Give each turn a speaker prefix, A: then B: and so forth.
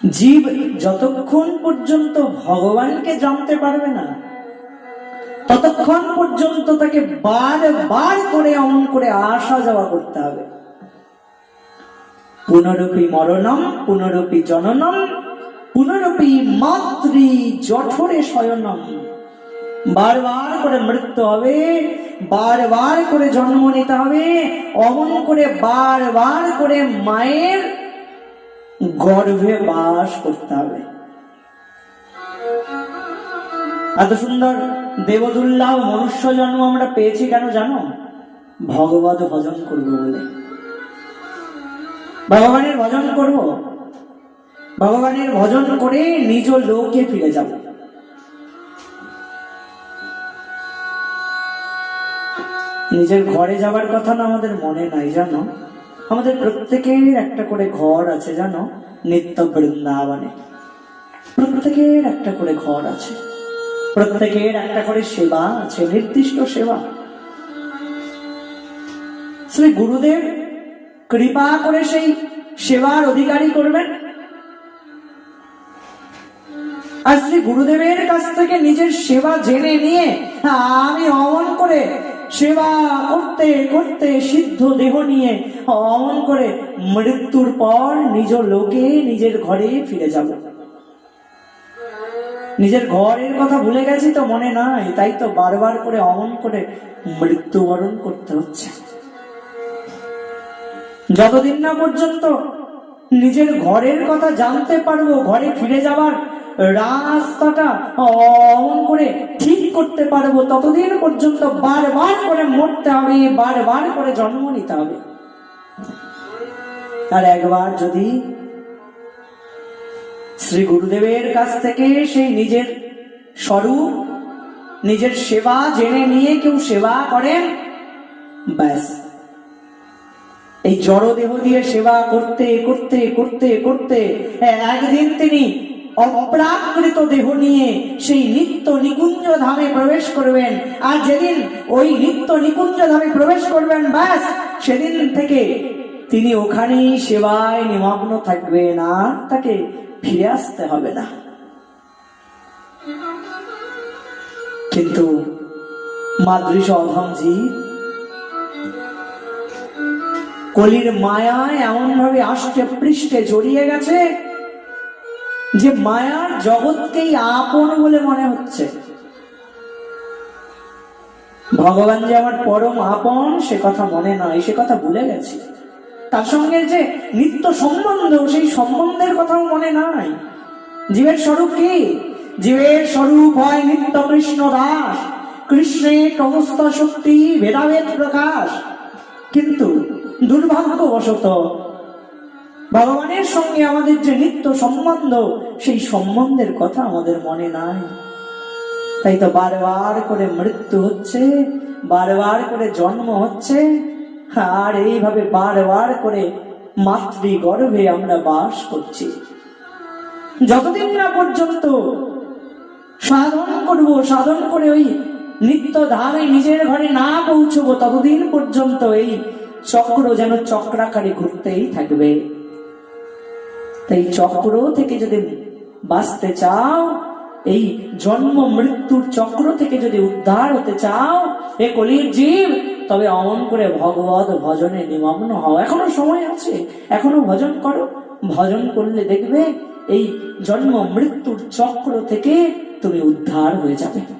A: জীব যতক্ষণ পর্যন্ত ভগবানকে জানতে পারবে না, ততক্ষণ পর্যন্ত তাকে বারবার করে অমন করে আসা যাওয়া করতে হবে। পুনরূপী মরণম, পুনরূপী জননম, পুনরূপী মাতৃ জঠরে শয়নম। বারবার করে মৃত্যু হবে, বারবার করে জন্ম নিতে হবে, অমন করে বারবার করে মায়ের গর্ভে বাস করতে হবে। এত সুন্দর দেবদুল্লাহ মনুষ্য জন্ম আমরা পেয়েছি কেন জানো? ভগবত ভজন করব বলে। ভগবানের ভজন করব। ভগবানের ভজন করে নিজ লোকে ফিরে যাব। নিজের ঘরে যাবার কথা না আমাদের মনে নাই জানো? আমাদের প্রত্যেকের একটা করে ঘর আছে, জানো? নিত্য বৃন্দাবনে। প্রত্যেকের একটা করে ঘর আছে। প্রত্যেকের একটা করে সেবা আছে, নির্দিষ্ট সেবা। শ্রী গুরুদেব কৃপা করে সেই সেবার অধিকারী করবেন। আর শ্রী গুরুদেবের কাছ থেকে নিজের সেবা জেনে নিয়ে আমি অমন করে সেবা করতে করতে সিদ্ধ দেহ নিয়ে অমন করে মৃত্যুর পর নিজ লোকে নিজের ঘরে ফিরে যাব। নিজের ঘরের কথা ভুলে গেছি তো মনে নাই, তাই তো বারবার করে অমন করে মৃত্যুবরণ করতে হচ্ছে। যতদিন না পর্যন্ত নিজের ঘরের কথা জানতে পারব, ঘরে ফিরে যাবার রাস্তাটা অমন করে ঠিক করতে পারব ততদিন পর্যন্ত বারবার করে মরতে হবে, বারবার করে জন্ম নিতে হবে। আর একবার যদি শ্রী গুরুদেবের কাছ থেকে সেই নিজের স্বরূপ, নিজের সেবা জেনে নিয়ে কেউ সেবা করেন, ব্যাস। এই জড় দেহ দিয়ে সেবা করতে করতে করতে করতে, একদিন তিনি অপ্রাকৃত দেহ নিয়ে সেই নিত্য নিকুঞ্জ ধামে প্রবেশ করবেন। আর যেদিন ওই নিত্য নিকুঞ্জ ধামে প্রবেশ করবেন, ব্যাস, সেদিন থেকে তিনি ওখানেই সেবায় নিমগ্ন থাকবেন, আর তাকে ফিরে আসতে হবে না। কিন্তু মাদৃশ অধমজি কলির মায়ায় এমন ভাবে আষ্টে পৃষ্ঠে জড়িয়ে গেছে যে মায়ার জগৎকেই আপন বলে মনে হচ্ছে। ভগবান যে আমার পরম আপন, সে কথা মনে নয়, সে কথা ভুলে গেছে। তার সঙ্গে যে নিত্য সম্বন্ধ, সেই সম্বন্ধের কথাও মনে নাই। জীবের স্বরূপ কি? জীবের স্বরূপ হয় নিত্য কৃষ্ণ দাস। কৃষ্ণের সমস্ত শক্তি, ভেদাভেদ প্রকাশ। কিন্তু দুর্ভাগ্যবশত ভগবানের সঙ্গে আমাদের যে নিত্য সম্বন্ধ, সেই সম্বন্ধের কথা আমাদের মনে নাই। তাই তো বারবার করে মৃত্যু হচ্ছে, বারবার করে জন্ম হচ্ছে, আর এইভাবে বারবার করে মাতৃ গর্ভে আমরা বাস করছি। যতদিন না পর্যন্ত সাধন করব, সাধন করে ওই নিত্য ধামে নিজের ঘরে না পৌঁছবো, ততদিন পর্যন্ত এই চক্র যেন চক্রাকারে ঘুরতেই থাকবে। তাই চক্র থেকে যদি বাঁচতে চাও, এই জন্ম মৃত্যুর চক্র থেকে যদি উদ্ধার হতে চাও এ কলির জীব, তবে অমন করে ভগবত ভজনে নিমগ্ন হও। এখনও সময় আছে, এখনও ভজন করো। ভজন করলে দেখবে এই জন্ম মৃত্যুর চক্র থেকে তুমি উদ্ধার হয়ে যাবে।